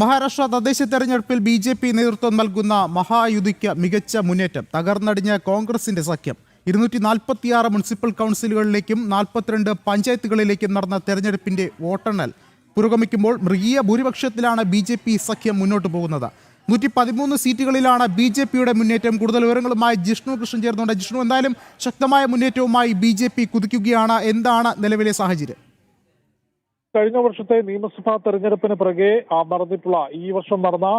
മഹാരാഷ്ട്ര തദ്ദേശ തെരഞ്ഞെടുപ്പിൽ B J P നേതൃത്വം നൽകുന്ന മഹായുതിക്ക് മികച്ച മുന്നേറ്റം തകർന്നടിഞ്ഞ കോൺഗ്രസിന്റെ സഖ്യം. ഇരുന്നൂറ്റി നാൽപ്പത്തിയാറ് മുനിസിപ്പൽ കൗൺസിലുകളിലേക്കും നാൽപ്പത്തിരണ്ട് പഞ്ചായത്തുകളിലേക്കും നടന്ന തെരഞ്ഞെടുപ്പിന്റെ വോട്ടെണ്ണൽ പുരോഗമിക്കുമ്പോൾ മൃഗീയ ഭൂരിപക്ഷത്തിലാണ് ബി ജെ പി സഖ്യം മുന്നോട്ട് പോകുന്നത്. നൂറ്റി പതിമൂന്ന് സീറ്റുകളിലാണ് ബി ജെ പിയുടെ മുന്നേറ്റം. കൂടുതൽ വിവരങ്ങളുമായി ജിഷ്ണു കൃഷ്ണൻ ചേർന്നുണ്ട്. ജിഷ്ണു എന്തായാലും ശക്തമായ മുന്നേറ്റവുമായി ബി ജെ പി കുതിക്കുകയാണ്. എന്താണ് നിലവിലെ സാഹചര്യം? കഴിഞ്ഞ വർഷത്തെ നിയമസഭാ തെരഞ്ഞെടുപ്പിന് പിറകെ നടന്നിട്ടുള്ള ഈ വർഷം നടന്ന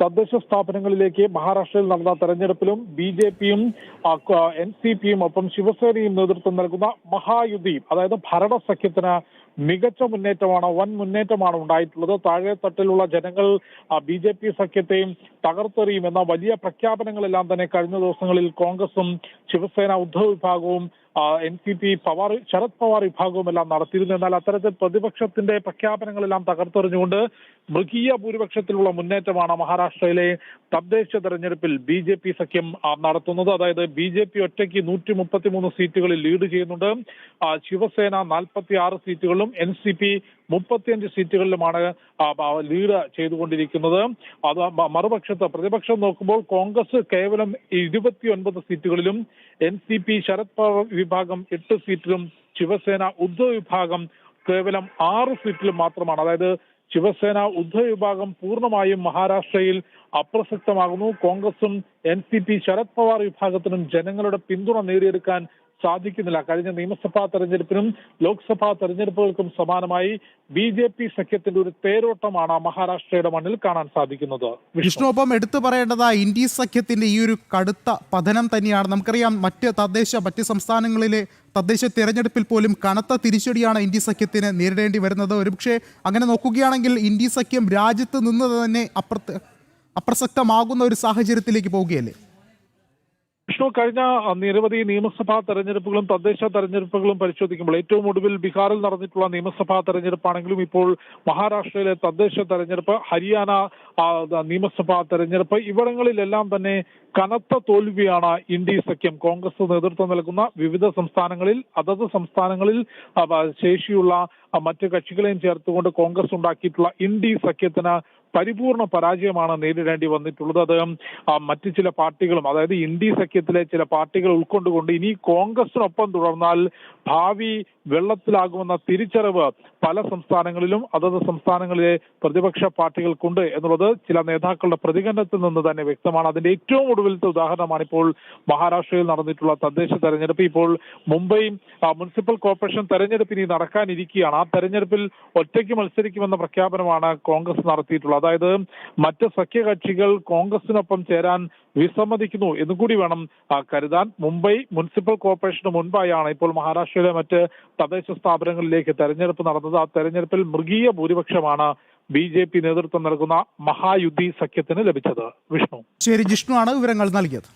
തദ്ദേശ സ്ഥാപനങ്ങളിലേക്ക് മഹാരാഷ്ട്രയിൽ നടന്ന തെരഞ്ഞെടുപ്പിലും ബി ജെ പിയും എൻ സി പിയും ഒപ്പം ശിവസേനയും നേതൃത്വം നൽകുന്ന മഹായുതി അതായത് ഭരണ സഖ്യത്തിന് മികച്ച മുന്നേറ്റമാണ് വൻ മുന്നേറ്റമാണ് ഉണ്ടായിട്ടുള്ളത്. താഴെ തട്ടിലുള്ള ജനങ്ങൾ ബി ജെ പി സഖ്യത്തെയും തകർത്തെറിയും എന്ന വലിയ പ്രഖ്യാപനങ്ങളെല്ലാം തന്നെ കഴിഞ്ഞ ദിവസങ്ങളിൽ കോൺഗ്രസും ശിവസേന ഉദ്ധവ് വിഭാഗവും N C P Pawar Sharad Pawar വിഭാഗവും എല്ലാം നടത്തിയിരുന്നു. എന്നാൽ അത്തരത്തിൽ പ്രതിപക്ഷത്തിന്റെ പ്രഖ്യാപനങ്ങളെല്ലാം തകർത്തെറിഞ്ഞുകൊണ്ട് മൃഗീയ ഭൂരിപക്ഷത്തിലുള്ള മുന്നേറ്റമാണ് മഹാരാഷ്ട്രയിലെ തദ്ദേശ തെരഞ്ഞെടുപ്പിൽ ബി ജെ പി സഖ്യം നടത്തുന്നത്. അതായത് ബി ജെ പി ഒറ്റയ്ക്ക് നൂറ്റി മുപ്പത്തിമൂന്ന് സീറ്റുകളിൽ ലീഡ് ചെയ്യുന്നുണ്ട്. ശിവസേന നാൽപ്പത്തി ആറ് സീറ്റുകളിലും എൻ സി പി മുപ്പത്തിയഞ്ച് സീറ്റുകളിലുമാണ് ലീഡ് ചെയ്തുകൊണ്ടിരിക്കുന്നത്. അത് മറുപക്ഷത്ത് പ്രതിപക്ഷം നോക്കുമ്പോൾ കോൺഗ്രസ് കേവലം ഇരുപത്തിയൊൻപത് സീറ്റുകളിലും N C P Sharad Pawar വിഭാഗം എട്ട് സീറ്റിലും ശിവസേന ഉദ്ധവ് വിഭാഗം കേവലം ആറ് സീറ്റിലും മാത്രമാണ്. അതായത് ശിവസേന ഉദ്ധവ് വിഭാഗം പൂർണമായും മഹാരാഷ്ട്രയിൽ അപ്രസക്തമാകുന്നു. കോൺഗ്രസും N C P Sharad Pawar വിഭാഗത്തിനും ജനങ്ങളുടെ പിന്തുണ നേടിയെടുക്കാൻ സാധിക്കുന്നില്ല. കഴിഞ്ഞ നിയമസഭാ തെരഞ്ഞെടുപ്പിനും ലോക്സഭാ തെരഞ്ഞെടുപ്പുകൾക്കും സമാനമായി ബി ജെ പി സഖ്യത്തിന്റെ ഒരു തേരോട്ടമാണ് മഹാരാഷ്ട്രയുടെ മണ്ണിൽ കാണാൻ സാധിക്കുന്നത്. വിഷ്ണു. ഒപ്പം എടുത്തു പറയേണ്ടത് ഇന്ത്യ സഖ്യത്തിന്റെ ഈ ഒരു കടുത്ത പതനം തന്നെയാണ്. നമുക്കറിയാം മറ്റ് തദ്ദേശ മറ്റ് സംസ്ഥാനങ്ങളിലെ തദ്ദേശ തിരഞ്ഞെടുപ്പിൽ പോലും കനത്ത തിരിച്ചടിയാണ് ഇന്ത്യ സഖ്യത്തിന് നേരിടേണ്ടി വരുന്നത്. ഒരുപക്ഷെ അങ്ങനെ നോക്കുകയാണെങ്കിൽ ഇന്ത്യ സഖ്യം രാജ്യത്ത് നിന്ന് തന്നെ അപ്രസക്തമാകുന്ന ഒരു സാഹചര്യത്തിലേക്ക് പോവുകയല്ലേ? വിഷ്ണു കഴിഞ്ഞ നിരവധി നിയമസഭാ തെരഞ്ഞെടുപ്പുകളും തദ്ദേശ തെരഞ്ഞെടുപ്പുകളും പരിശോധിക്കുമ്പോൾ ഏറ്റവും ഒടുവിൽ ബീഹാറിൽ നടന്നിട്ടുള്ള നിയമസഭാ തെരഞ്ഞെടുപ്പാണെങ്കിലും ഇപ്പോൾ മഹാരാഷ്ട്രയിലെ തദ്ദേശ തെരഞ്ഞെടുപ്പ് ഹരിയാന നിയമസഭാ തെരഞ്ഞെടുപ്പ് ഇവിടങ്ങളിലെല്ലാം തന്നെ കനത്ത തോൽവിയാണ് ഇന്ത്യ സഖ്യം. കോൺഗ്രസ് നേതൃത്വം നൽകുന്ന വിവിധ സംസ്ഥാനങ്ങളിൽ അതത് സംസ്ഥാനങ്ങളിൽ ശേഷിയുള്ള മറ്റ് കക്ഷികളെയും ചേർത്തുകൊണ്ട് കോൺഗ്രസ് ഉണ്ടാക്കിയിട്ടുള്ള ഇന്ത്യ സഖ്യത്തിന് പരിപൂർണ പരാജയമാണ് നേരിടേണ്ടി വന്നിട്ടുള്ളത്. അത് മറ്റു ചില പാർട്ടികളും അതായത് ഇന്ത്യ സഖ്യത്തിലെ ചില പാർട്ടികൾ ഉൾക്കൊണ്ടുകൊണ്ട് ഇനി കോൺഗ്രസിനൊപ്പം തുടർന്നാൽ ഭാവി വെള്ളത്തിലാകുമെന്ന തിരിച്ചറിവ് പല സംസ്ഥാനങ്ങളിലും അതത് സംസ്ഥാനങ്ങളിലെ പ്രതിപക്ഷ പാർട്ടികൾക്കുണ്ട് എന്നുള്ളത് ചില നേതാക്കളുടെ പ്രതികരണത്തിൽ നിന്ന് തന്നെ വ്യക്തമാണ്. അതിന്റെ ഏറ്റവും ഒടുവിലത്തെ ഉദാഹരണമാണ് ഇപ്പോൾ മഹാരാഷ്ട്രയിൽ നടന്നിട്ടുള്ള തദ്ദേശ തെരഞ്ഞെടുപ്പ്. ഇപ്പോൾ മുംബൈ മുനിസിപ്പൽ കോർപ്പറേഷൻ തെരഞ്ഞെടുപ്പ് ഇനി നടക്കാനിരിക്കുകയാണ്. ആ തെരഞ്ഞെടുപ്പിൽ ഒറ്റയ്ക്ക് മത്സരിക്കുമെന്ന പ്രഖ്യാപനമാണ് കോൺഗ്രസ് നടത്തിയിട്ടുള്ളത്. അതായത് മറ്റ് സഖ്യകക്ഷികൾ കോൺഗ്രസിനൊപ്പം ചേരാൻ വിസമ്മതിക്കുന്നു എന്നുകൂടി വേണം കരുതാൻ. മുംബൈ മുനിസിപ്പൽ കോർപ്പറേഷന് മുൻപായാണ് ഇപ്പോൾ മഹാരാഷ്ട്രയിലെ മറ്റ് തദ്ദേശ സ്ഥാപനങ്ങളിലേക്ക് തെരഞ്ഞെടുപ്പ് നടന്നത്. ആ തെരഞ്ഞെടുപ്പിൽ മൃഗീയ ഭൂരിപക്ഷമാണ് ബി ജെ പി നേതൃത്വം നൽകുന്ന മഹായുദ്ധി സഖ്യത്തിന് ലഭിച്ചത്. വിഷ്ണു. ശരി ജിഷ്ണു ആണ് വിവരങ്ങൾ നൽകിയത്.